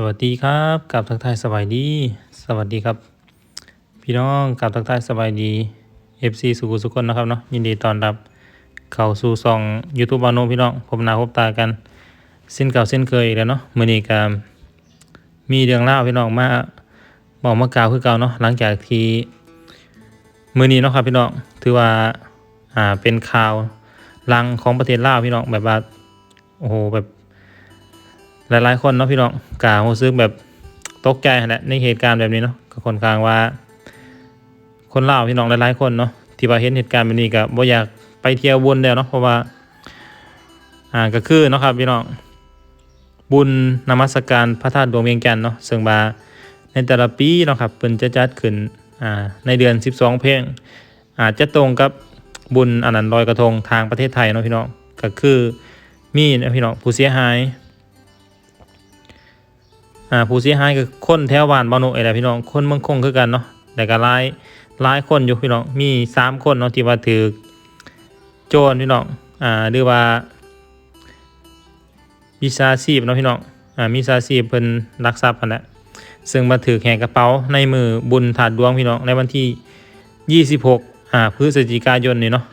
สวัสดีครับกับทักทายสบายดี สวัสดีครับ พี่น้องกับทักทายสบายดี FC สุขุสุคนนะครับเนาะยินดีต้อนรับ เข้าสู่ซอง YouTube บานโนพี่น้องพบหน้าพบตากันเส้นเก่าเส้นเคยอีกแล้วเนาะมื้อนี้ก็มีเรื่องเล่าพี่น้องมาบอกมากล่าวคือเก่าเนาะหลังจากที่มื้อนี้เนาะครับพี่น้องถือว่าอ่าเป็นข่าวลังของประเทศลาวพี่น้องแบบว่าโอ้โหแบบ หลายๆคนเนาะพี่น้องกล่าวรู้สึกแบบตกใจแหละในเหตุการณ์แบบนี้เนาะก็ค่อนข้างว่า คนเล่าพี่น้องหลายๆคนเนาะที่ว่าเห็นเหตุการณ์แบบนี้ก็บ่อยากไปเที่ยวบุญแล้วเนาะเพราะว่าอ่าก็คือเนาะครับพี่น้องบุญนมัสการพระธาตุดวงเวียงจันทน์เนาะซึ่งว่าในแต่ละปีเนาะครับเพิ่นจะจัดขึ้นอ่าในเดือน 12 เพลงอาจจะตรงกับบุญอันนั้นลอยกระทงทางประเทศไทยเนาะพี่น้องก็คือมีนะพี่น้องผู้เสียหาย อ่าผู้เสียหายก็คนแถวบ้านบ่าวโนเอยแหละพี่น้องคนเมืองคงคือกันเนาะแต่ก็หลายหลายคนอยู่พี่น้องมีสามคนเนาะที่ว่าถือโจรพี่น้องอ่าหรือว่าวิชาชีพเนาะพี่น้องอ่ามีชาชีพเพิ่นลักทรัพย์พันแหละซึ่งมาถือแหกกระเป๋าในมือบุญถาดดวงพี่น้องในวันที่ 26อ่าพฤศจิกายนนี่เนาะ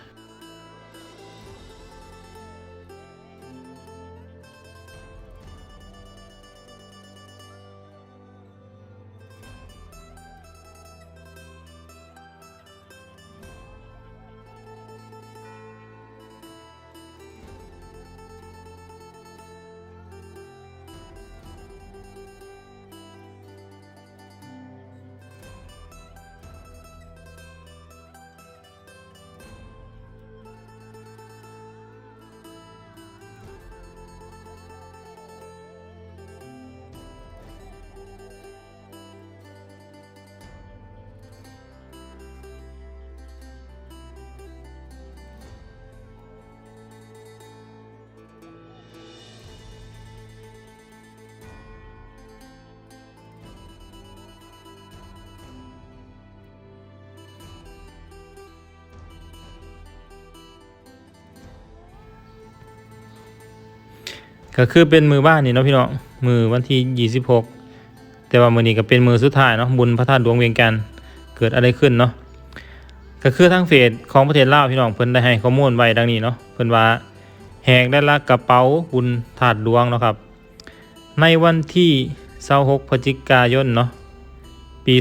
ก็คือเป็นมือบ้านนี่เนาะพี่น้องมือวันที่ 26 แต่ว่ามือนี้ก็เป็นมือสุดท้ายเนาะบุญพระธาตุดวงเวียงกันเกิดอะไรขึ้นเนาะก็คือทางเฟซของประเทศลาวพี่น้องเพิ่นได้ให้ข้อมูลไว้ดังนี้เนาะเพิ่นว่าแหกได้ลักกระเป๋าบุญถาดดวงเนาะครับ ในวันที่26พฤศจิกายนเนาะปี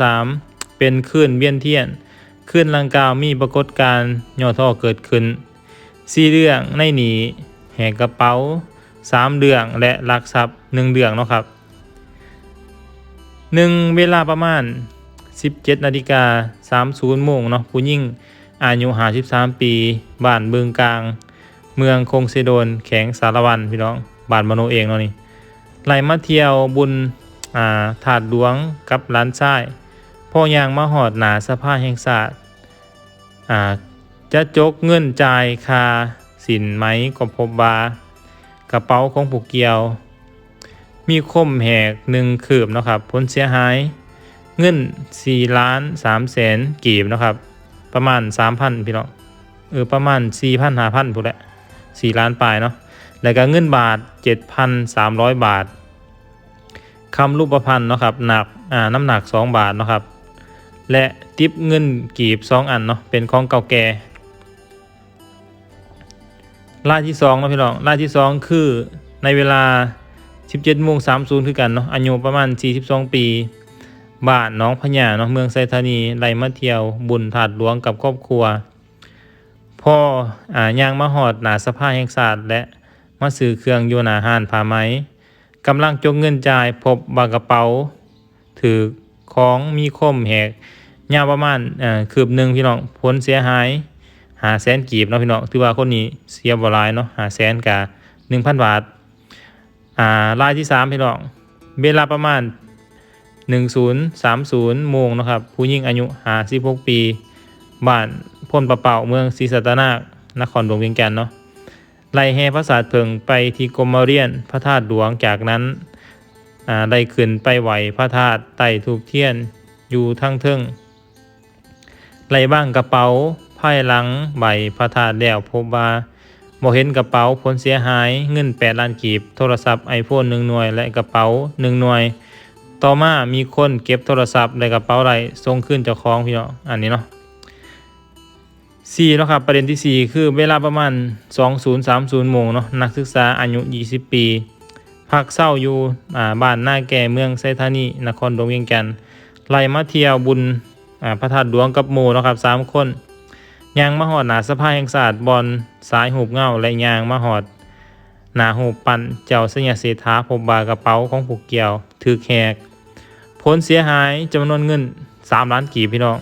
2023 เป็นคลื่นเวียนเทียนคลื่นลังกล่าวมีปรากฏการณ์ย่อท่อเกิดขึ้นสี่เรื่องในนี้แหกกระเป๋า สามเดืองและลักทรัพย์หนึ่งเดืองเนาะครับหนึ่งเวลาประมาณ 17นาฬิกา30โมงเนาะผู้หญิงอายุ53ปี บ้านเบืองกลาง เมืองคงเซโดน แข็งสารวันพี่น้องบ้านมโนเองเนาะนี่ไหลมาเที่ยวบุญอ่าถาดหลวงกับร้านชายพ่อยางมาหอดหนาสภาแห่งศาสตร์อ่าจะจกเงินจ่ายคาสินไหมก็พบว่า กระเป๋าของผู้เกี่ยว มีคมแหกหนึ่งคืบนะครับผลเสียหาย เงิน4ล้าน3แสนกีบนะครับ ประมาณ 3,000 พี่น้องเออประมาณ 4,000 5,000พุ่นแหละ4ล้านปลายเนาะแล้วก็เงินบาท 7,300 บาทคำรูปพรรณเนาะครับหนักอ่าน้ำหนัก 2 บาทเนาะครับและติปเงินกีบ 2 อันเนาะเป็นของเก่าแก่ รายที่2นะพี่น้องรายที่ 2 คือในเวลา 17โมง30 คือกันเนาะอายุประมาณ 42 ปี บ้านน้องพญาเนาะเมืองไซธานีไล่มาเที่ยวบุญถาดหลวงกับครอบครัว พ่ออ่าย่างมาหอดหนาสภาแห่งศาสตร์และมาซื้อเครื่องโยนาหานผ้าไหมกำลังจกเงินจ่ายพบบากระเป๋า ถือของมีคมแหกยาวประมาณอ่าคืบหนึ่งพี่น้องผลเสียหาย หาแสนกีบเนาะพี่น้องถือว่าคนนี้เสียบ่หลายเนาะหาแสนกะหนึ่งพันบาทอ่ารายที่สามพี่น้องเวลาประมาณหนึ่งศูนย์สามศูนย์โมงนะครับผู้หญิงอายุหาสิบหกปีบ้านพ่นประเป่าเมืองศรีสัตนาคนครหลวงเวียงจันทน์เนาะไล่แห่พระศาสตร์เพิงไปที่กรมเรียนพระธาตุหลวงจากนั้นอ่าได้ขึ้นไปไหวพระธาตุไต่ถูกเทียนอยู่ทั้งเทิงไล่บ้างกระเป๋า ไพ่หลังใบพระธาตุแล้วพบว่าบ่เห็นกระเป๋าผลเสียหายเงิน 8 ล้านกีบ โทรศัพท์ iPhone 1หน่วย และกระเป๋า1หน่วย ต่อมามีคนเก็บโทรศัพท์และกระเป๋าไรส่งคืนเจ้าของพี่เน้องอันนี้เนาะ4เนาะครับประเด็นที่ 4 คือเวลาประมาณ 2030โมงเนาะนักศึกษาอายุ 20 ปีพักเศร้าอยู่อ่าบ้านหน้าแก่เมืองไซธานีนครหลวงเวียงจันทน์ไล่มาเที่ยวบุญอ่าพระธาตุหลวงกับหมู่เนาะครับสามคน ยางมาหอดหนาสภาแห่งศาสตร์บอลสายหูบเงาและยางมาหอดหนาหูปันเจ้าสัญญาเศรษฐาพบบากระเป๋าของผูกเกี่ยว ถือแขกผลเสียหายจำนวนเงิน 3 ล้านกีบพี่น้อง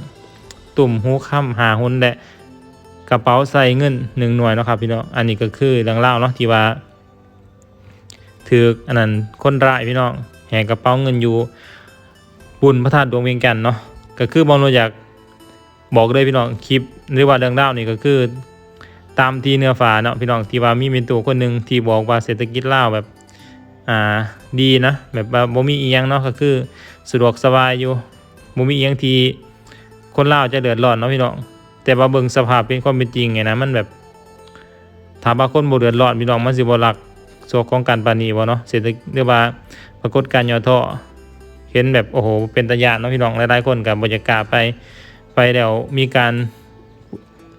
ตุ่มหูค่ำหาหุนและกระเป๋าใส่เงินหนึ่งหน่วยเนาะครับพี่น้องอันนี้ก็คือเรื่องเล่าเนาะที่ว่าถืออันนั้นคนร้ายพี่น้องแหกกระเป๋าเงินอยู่บุญพระธาตุดวงเวียงจันเนาะก็คือบอลอยาก บอกเลยพี่น้องคลิปหรือว่าเรื่องรานี่ก็คือ ตามที่เนื้อฝาเนาะพี่น้องที่ว่ามีเป็นตัวคนหนึ่งที่บอกว่าเศรษฐกิจลาวแบบอ่าดีนะแบบว่าบ่มีเอียงเนาะก็คือสะดวกสบายอยู่บ่มีเอียงที่คนลาวจะเดือดร้อนเนาะพี่น้องแต่ว่าเบิ่งสภาพเป็นความเป็นจริงไงนะมันแบบถามว่าคนบ่เดือดร้อนพี่น้องมันสิบ่รักโซของการปานีบ่เนาะเศรษฐกิจเรียกว่าปรากฏการณ์ย่อท่อเห็นแบบโอ้โหเป็นตะยานเนาะพี่น้องหลายๆคนกับบรรยากาศไป ไปแล้วมีการ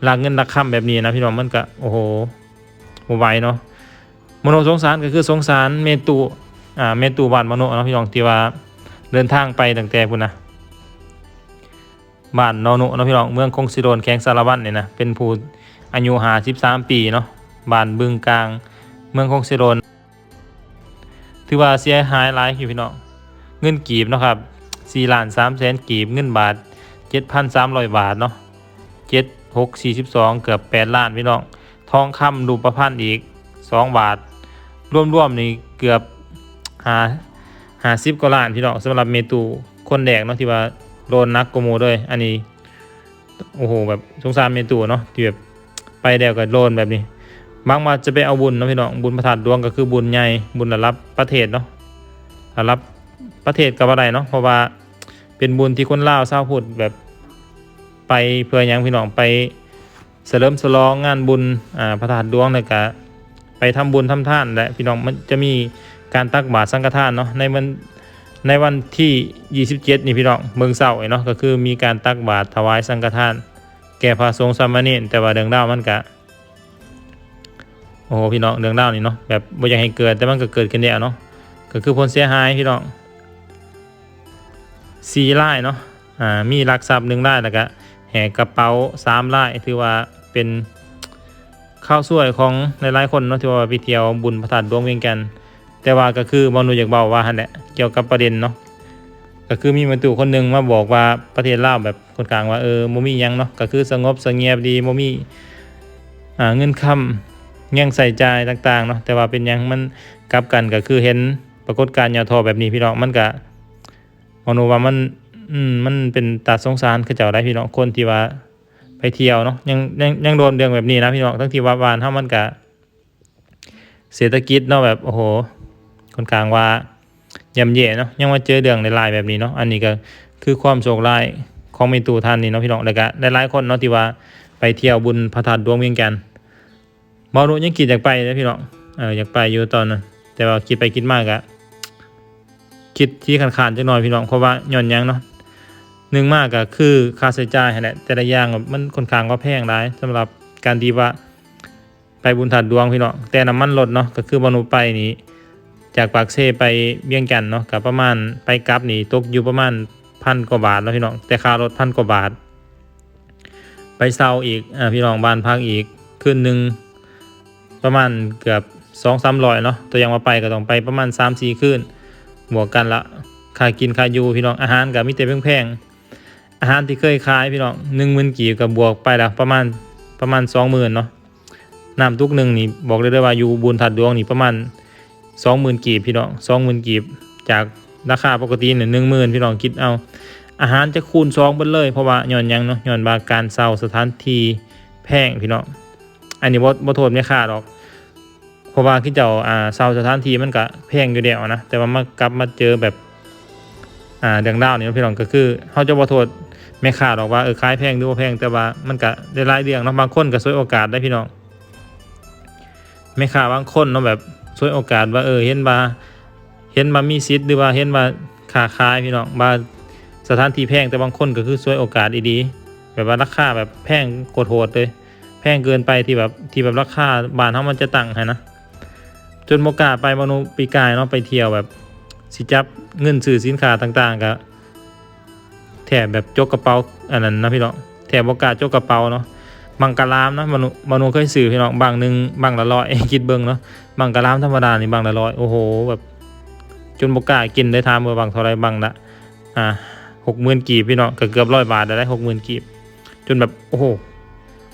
ลักเงินลักค่ำแบบนี้นะพี่น้องมันก็โอ้โหไหวเนาะมโนสงสารก็คือสงสารเมตุอ่าเมตุบ้านมโนเนาะพี่น้องที่ว่าเดินทางไปตั้งแต่พุ่นนะบ้านนอนุเนาะพี่น้องเมืองคงสิโดนแข้งสารวัตรเนี่ยนะเป็นผู้อายุ53ปีเนาะบ้านบึงกลางเมืองคงสิโดนถือว่าเสียหายหลายอยู่พี่น้องเงินกีบเนาะครับ4ล้าน3แสนกีบเงินบาท 7,300บาทเนาะ7 6 42เกือบ8ล้านพี่น้องทองคำรูปพรรณอีก2บาท รวมๆนี่เกือบหาหา10กว่าล้านพี่น้องสำหรับเมตูคนแดกเนาะที่ว่าโดนนักโกโมด้วย อันนี้โอ้โหแบบสงสารเมตูเนาะที่แบบไปแดวกับโดนแบบนี้บางมาจะไปเอาบุญเนาะพี่น้องบุญประทานดวงก็คือบุญใหญ่บุญระลับประเทศเนาะระลับประเทศกับอะไรเนาะเพราะว่า เป็นบุญที่คนลาวเศร้าพูดแบบไปเพื่อยังพี่น้องไปเสริมสลองงานบุญอ่าพระธาตุดวงแล้วก็ไปทำบุญทำทานและพี่น้องมันจะมีการตักบาตรสังฆทานเนาะในวันในวันที่ 27 นี่พี่น้องเมืองเศร้าเนาะก็คือมีการตักบาตรถวายสังฆทาน แก่พระสงฆ์สามเณรแต่ว่าเดืองดาวมันกะโอ้โหพี่น้องเรื่องเล่าวนี่เนาะแบบบ่อยากให้เกิดแต่มันก็เกิดขึ้นแล้วเนาะก็คือผลเสียหายพี่น้อง สี่ไร่เนาะอ่ามีลักทรัพย์หนึ่งไร่แล้วก็แหกกระเป๋าสามไร่ถือว่าเป็นข้าวสวยของหลายๆคนเนาะที่ว่าไปเที่ยวบุญพระธาตุดวงเวียงกัน แต่ว่าก็คือบอลนูอยากเบาว่าหั่นแหละเกี่ยวกับประเด็นเนาะก็คือมีมตุคนหนึ่งมาบอกว่าประเทศลาวแบบคนกลางว่าเออโมมียังเนาะก็คือสงบสงี่ยมดีโมมีอ่าเงินคำยังใส่ใจต่างๆเนาะแต่ว่าเป็นยังมันกลับกันก็คือเห็นปรากฏการณ์ยาทอแบบนี้พี่น้องมันก็ มองดูว่ามัน อืมมันเป็นตาสงสารคือเจ้าได้พี่น้องคนที่ว่า ไปเที่ยวเนาะยังยังยังโดนเรื่องแบบนี้นะพี่น้องทั้งที่ว่าบ้านเฮามันก็เศรษฐกิจเนาะแบบโอ้โหคนกลางว่าย่ำแย่เนาะยังมาเจอเรื่องในลายแบบนี้เนาะอันนี้ก็คือความโชคร้ายของเมตูท่านนี่เนาะพี่น้องแล้วก็หลายๆคนเนาะที่ว่าไปเที่ยวบุญพระธาตุดวงเวียงจันทน์บอลยังคิดอยากไปนะพี่น้องเอออยากไปอยู่ตอนนั้นแต่ว่าคิดไปคิดมากอะ คิดที่ขานๆจังหน่อยพี่น้องเพราะว่าย้อนยังเนาะหนึ่งมากก็คือค่าใช้จ่ายนั่นแหละแต่ละอย่างมันค่อนข้างก็แพงหลายสำหรับการที่ว่าไปบุญถัดดวงพี่น้องแต่น้ำมันลดเนาะก็คือบอลไปนี่จากปากเซไปเวียงจันเนาะกับประมาณไปกลับนี่ตกอยู่ประมาณพันกว่าบาทเนาะพี่น้องแต่ค่ารถพันกว่าบาท ไปเซาอีกอ่าพี่น้องบ้านพักอีกคืนหนึ่งประมาณเกือบสองสามร้อยเนาะตัวอย่างมาไปก็ต้องไปประมาณสามสี่คืน บวกกันละค่ากินค่าอยู่พี่น้องอาหารกับมิเตแพงๆอาหารที่เคยขายพี่น้องหนึ่งหมื่นกีบกับบวกไปละประมาณประมาณสองหมื่นเนาะน้ำทุกหนึ่งนี่บอกเลยได้ว่าอยู่บุญถัดดวงนี่ประมาณสองหมื่นกีบพี่น้องสองหมื่นกีบจากราคาปกติเนี่ยหนึ่งหมื่นพี่น้องคิดเอา อาหารจะคูณสองไปเลยเพราะว่าย้อนยังเนาะย้อนบาการเซาสถานที่แพงพี่น้องอันนี้บ่บ่โทษไม่ค่าหรอก เพราะว่าที่เจ้าอ่าเซาสถานที่มันก็แพงอยู่เดียวนะแต่ว่ามากลับมาเจอแบบอ่าเรื่องดาวนี่พี่น้องก็คือเฮาจะบ่โทษแม่ค้าหรอกว่าเออขายแพงหรือบ่แพงแต่ว่ามันก็ได้หลายเรื่องเนาะบางคนก็สวยโอกาสได้พี่น้องแม่ค้าบางคนเนาะแบบช่วยโอกาสว่าเออเห็นว่าเห็นว่ามีสิทหรือว่าเห็นว่าค้าขายพี่น้องว่าสถานที่แพงแต่บางคนก็คือช่วยโอกาสดีๆแบบว่าราคาแบบแพงโกดโหดเลยแพงเกินไปที่แบบที่แบบราคาบ้านเฮามันจะตั้งให้นะ จนโมกาไปมนุปีกายเนาะไปเที่ยวแบบสิจับเงินซื้อสินค้าต่างๆก็แถบแบบจกกระเป๋าอันนั้นนะพี่น้องแถบโอกาจกกระเป๋าเนาะบังกะลามนะมนุมนุเคยซื้อพี่น้องบางหนึ่งบางละร้อยคิดเบิ่งเนาะบังกะลามธรรมดานี่บางละร้อยโอ้โหแบบจนโมกากินได้ทามเมื่อบางเท่าไรบางละอ่าหกหมื่นกีบพี่น้องก็เกือบร้อยบาทได้หกหมื่นกีบ จนแบบโอ้โห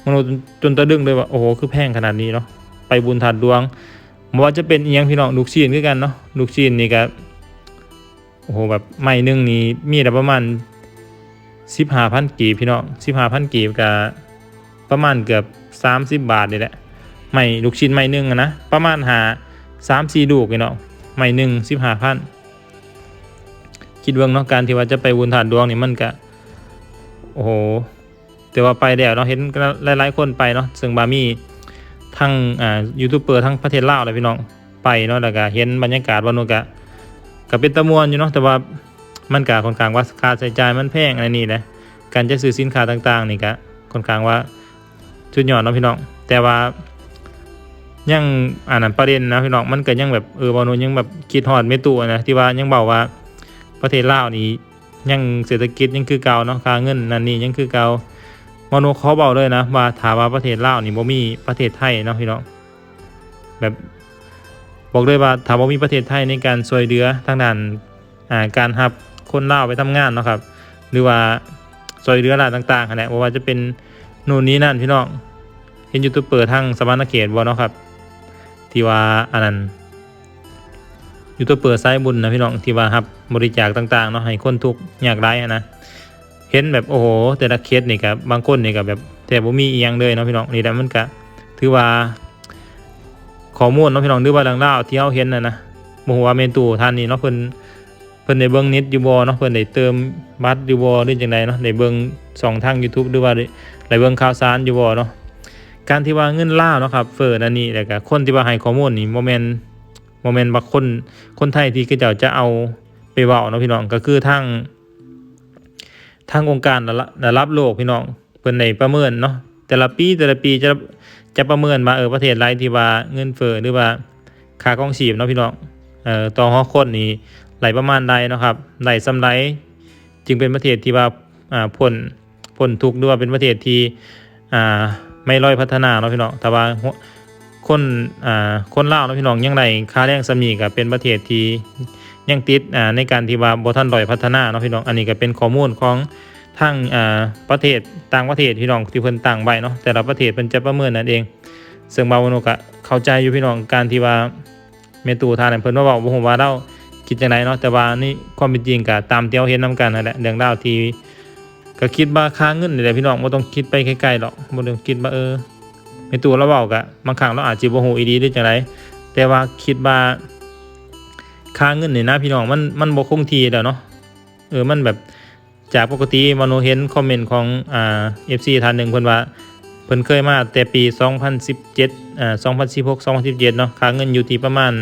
มนุจนตะดึงเลยว่าโอ้โหคือแพงขนาดนี้เนาะไปบุญถัดดวง บ่ว่าจะเป็นอีหยังพี่น้องลูกชิ้นคือกันเนาะลูกชิ้นนี่ก็โอ้โหแบบไม้หนึงนี่มีแต่ประมาณ15,000กีบพี่น้อง15,000กีบก็ประมาณเกือบ30บบาทนี่แหละไม้ลูกชิ้นไม้หนึ่งนะประมาณหา3 4ลูกพี่น้องไม้หนึ่ง15,000คิดเบิ่งเนาะการที่ว่าจะไปบุญฐานดวงนี่มันก็โอ้โหแต่ว่าไปแล้วเนาะเห็นหลายๆคนไปเนาะซึ่งบามี่ ทั้งอ่ายูทูบเบอร์ทั้งประเทศลาวเลยพี่น้องไปเนาะแล้วก็เห็นบรรยากาศวันนู้นก็ก็เป็นตะมวนอยู่เนาะแต่ว่ามันก็ค่อนข้างว่าค่าใช้จ่ายมันแพงอะไรนี่แหละการจะซื้อสินค้าต่างๆนี่ก็ค่อนข้างว่าชุดยอดเนาะพี่น้องแต่ว่ายังอ่านนประเด็นนะพี่น้องมันก็ยังแบบเออบอลนูนยังแบบคิดฮอดไม่ตัวนะที่ว่ายังบอกว่าประเทศลาวนี่ยังเศรษฐกิจยังคือเก่าเนาะค่าเงินนั่นนี่ยังคือเก่า มโนเขาบอกเลยนะว่าถามว่าประเทศลาวนี่บ่มีประเทศไทยเนาะพี่น้องแบบบอกเลยว่าถามว่ามีประเทศไทยในการช่วยเหลือทางด้านอ่าการรับคนลาวไปทำงานเนาะครับ หรือว่าช่วยเหลืออะไรต่างๆขนแหละว่าจะเป็นโน่นนี้นั่นพี่น้องเห็นยูทูบเบอร์ทางสมานเขตบ่เนาะครับ ที่ว่าอันนั้นยูทูบเบอร์สายบุญนะพี่น้องที่ว่ารับบริจาคต่างๆเนาะให้คนทุกข์ยากไร้นะ เห็นแบบโอ้โห แต่ละเคสนี่กับบางคนนี่กับแบบแต่บ่มีอีหยังเลยเนาะพี่น้องนี่แหละมันก็ถือว่าข้อมูลเนาะพี่น้องหรือว่าเรื่องราวที่เฮาเห็นน่ะนะบ่ฮู้ว่าแม่นตู่ท่านนี่เนาะเพิ่นเพิ่นได้เบิ่งเน็ตอยู่บ่เนาะเพิ่นได้เติมบัตรอยู่บ่หรือจังไดเนาะได้เบิ่งช่องทาง YouTube หรือว่าได้ได้เบิ่งข่าวสารอยู่บ่เนาะการที่ว่าเงินล่าวเนาะครับเฟิร์อันนี้แล้วก็คนที่ว่าให้ข้อมูลนี่บ่แม่นบ่แม่นว่าคนคนไทยที่เขาเจ้าจะเอาไปเว้าเนาะพี่น้องก็คือทาง ทางองค์การระละระดับโลกพี่น้องเพิ่นได้ประเมินเนาะแต่ละปีแต่ละปีจะจะประเมินว่าเออประเทศไรที่ว่าเงินเฟ้อหรือว่าค่าครองชีพเนาะพี่น้องเอ่อต่อหัวคนนี่ไหลประมาณใดเนาะครับไหลสำไรจึงเป็นประเทศที่ว่าอ่าพ้นพ้นทุกข์หรือว่าเป็นประเทศที่อ่าไม่ร้อยพัฒนาเนาะพี่น้องแต่ว่า คนอ่าคนลาวเนาะพี่น้องยังไดค่าแรงสำนีก็เป็นประเทศที่ยังติดอ่าในการที่ว่าบ่ทันดอยพัฒนาเนาะพี่น้องอันนี้ก็เป็นข้อมูลของทางอ่าประเทศต่างประเทศพี่น้องที่เพิ่นตั้งไว้เนาะแต่ละประเทศเพิ่นจะประเมินนั่นเอง ซึ่งบาวันก็เข้าใจอยู่พี่น้องการที่ว่าเมตูทานนเพิ่นว่าเว้าบ่ฮู้ว่าเราคิดจังไดเนาะแต่ว่านี่ความเป็นจริงก็ตามที่เราเห็นนํกันนั่นแหละเรื่องราวที่ก็คิดว่าค่าเงินนี่แหละพี่น้องบ่ต้องคิดไปไกลๆหรอกบ่ต้องคิดว่าเออ เมตูเราเว้าก็บางครั้งเราอาจสิบ่ฮู้อีหลีหรือจังไดแต่ว่าคิดว่าค่าเงินนี่นะพี่น้องมันมันบ่คงที่แล้วเนาะเออมันแบบจากปกติมโนเห็นคอมเมนต์ของอ่า FC ท่านหนึ่งเพิ่นว่าเพิ่นเคยมาแต่ปี 2017อ่า2016 2017เนาะค่าเงินอยู่ที่ประมาณ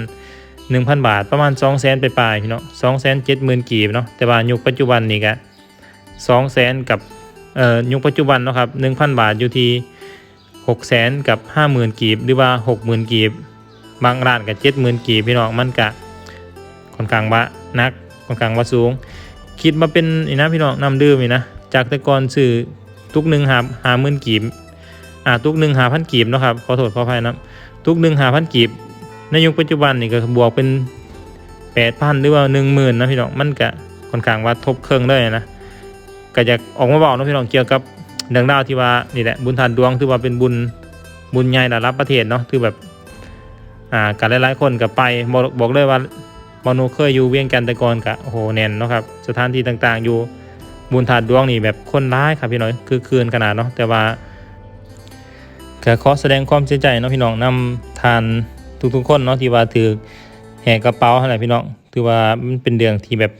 1,000 บาทประมาณ 200,000ไปปลายๆพี่เนาะ270,000กีบเนาะแต่ว่ายุคปัจจุบันนี่ก็200,000กับเอ่อยุคปัจจุบันเนาะครับ1,000 บาทอยู่ที่ 600,000กับ 50,000 กีบ หรือว่า 60,000 กีบ บางร้านก็70,000 กีบพี่น้องมันก็ค่อนข้างว่านักค่อนข้างว่าสูง คิดมาเป็นนี่นะพี่น้องนำดื่มนี่นะจากแต่ก่อนซื้อตุกหนึ่งหาหาหมื่นกีบอ่าตุกหนึ่งหาพันกีบเนาะครับขอโทษขออภัยนะตุกหนึ่งหาพันกีบในยุคปัจจุบันนี่ก็บวกเป็นแปดพันหรือว่าหนึ่งหมื่นนะพี่น้องมันก็ค่อนข้างว่าทบเครื่องได้นะก็จะออกมาบอกนะพี่น้องเกี่ยวกับ เรื่องราวที่ว่านี่แหละบุญทานดวงถือว่าเป็นบุญบุญใหญ่ระดับประเทศเนาะคือแบบอ่าการหลายๆคนกับไปบอกบอกเลยว่ามโนเคยอยู่เวียงกันต่ก่อนกะโอ้โหแน่นเนาะครับสถานที่ต่างๆ อยู่บุญถาดดวงนี่แบบคนร้ายครับพี่น้อยคือคืนขนาดเนาะแต่ว่าก็ขอแสดงความเสียใจเนาะพี่น้องนำทานทุกๆคนเนาะที่ว่าถือแหกกระเป๋าอะไรพี่น้องถือว่ามันเป็นเรื่องที่แบบ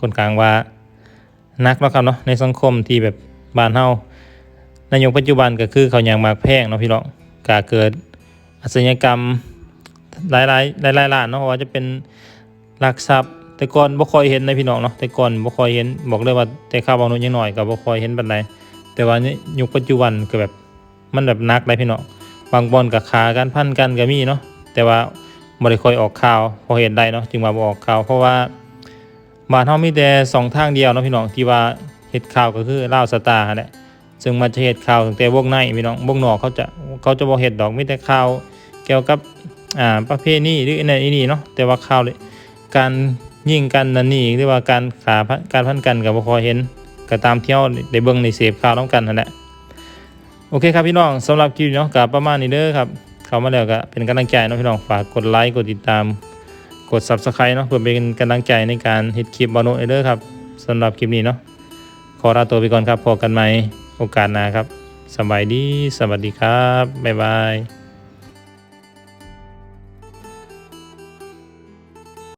คนข้างว่านักเนาะครับเนาะในสังคมที่แบบบ้านเฮา ในยุคปัจจุบันก็คือเขายางมากแพงเนาะพี่น้องกาเกิดอาชญากรรมหลายหลายหลายหลายล้านเนาะว่าจะเป็นลักทรัพย์ แต่ก่อนบ่ค่อยเห็นในพี่น้องเนาะแต่ก่อนบ่ค่อยเห็นบอกเลยว่าแต่ข้าวบางนู้นยังหน้อยก็บ่ค่อยเห็นปานใดแต่ว่าเนี่ยยุคปัจจุบันก็แบบมันแบบนักเลยพี่น้องบางบอนก็ขากันพันกันก็มีเนาะแต่ว่าบ่ได้ค่อยออกข่าวพอเห็นได้เนาะจึงว่าบ่ออกข่าวเพราะว่าบ้านเฮามีแต่สองทางเดียวเนาะพี่น้องที่ว่าเฮ็ดข่าวก็คือลาวสตาร์นั่นแหละ ซึ่งมันจะเฮ็ดข่าวตั้งแต่วงในพี่น้องวงนอกเขาจะเขาจะบ่เฮ็ดดอกมีแต่ข่าวเกี่ยวกับอ่าประเภทนี้หรืออันนั้นอันนี้เนาะแต่ว่าข่าวเลยการยิงกันนั่นนี่หรือว่าการขาพันการพันกันกับบ่ค่อเห็นก็ตามเที่ยวได้เบิ่งในเสพข่าวน้องกันนั่นแหละโอเคครับพี่น้องสำหรับคลิปนี้เนาะก็ประมาณนี้เด้อครับเข้ามาแล้วก็เป็นกำลังใจเนาะพี่น้องฝากกดไลค์กดติดตามกด Subscribe เนาะเพื่อเป็นกำลังใจในการเฮ็ดคลิปบอโนเด้อครับสำหรับคลิปนี้เนาะขอลาตัวไปก่อนครับพบกันใหม่ โอกาสหน้าครับสบายดี สวัสดีครับ บ๊ายบาย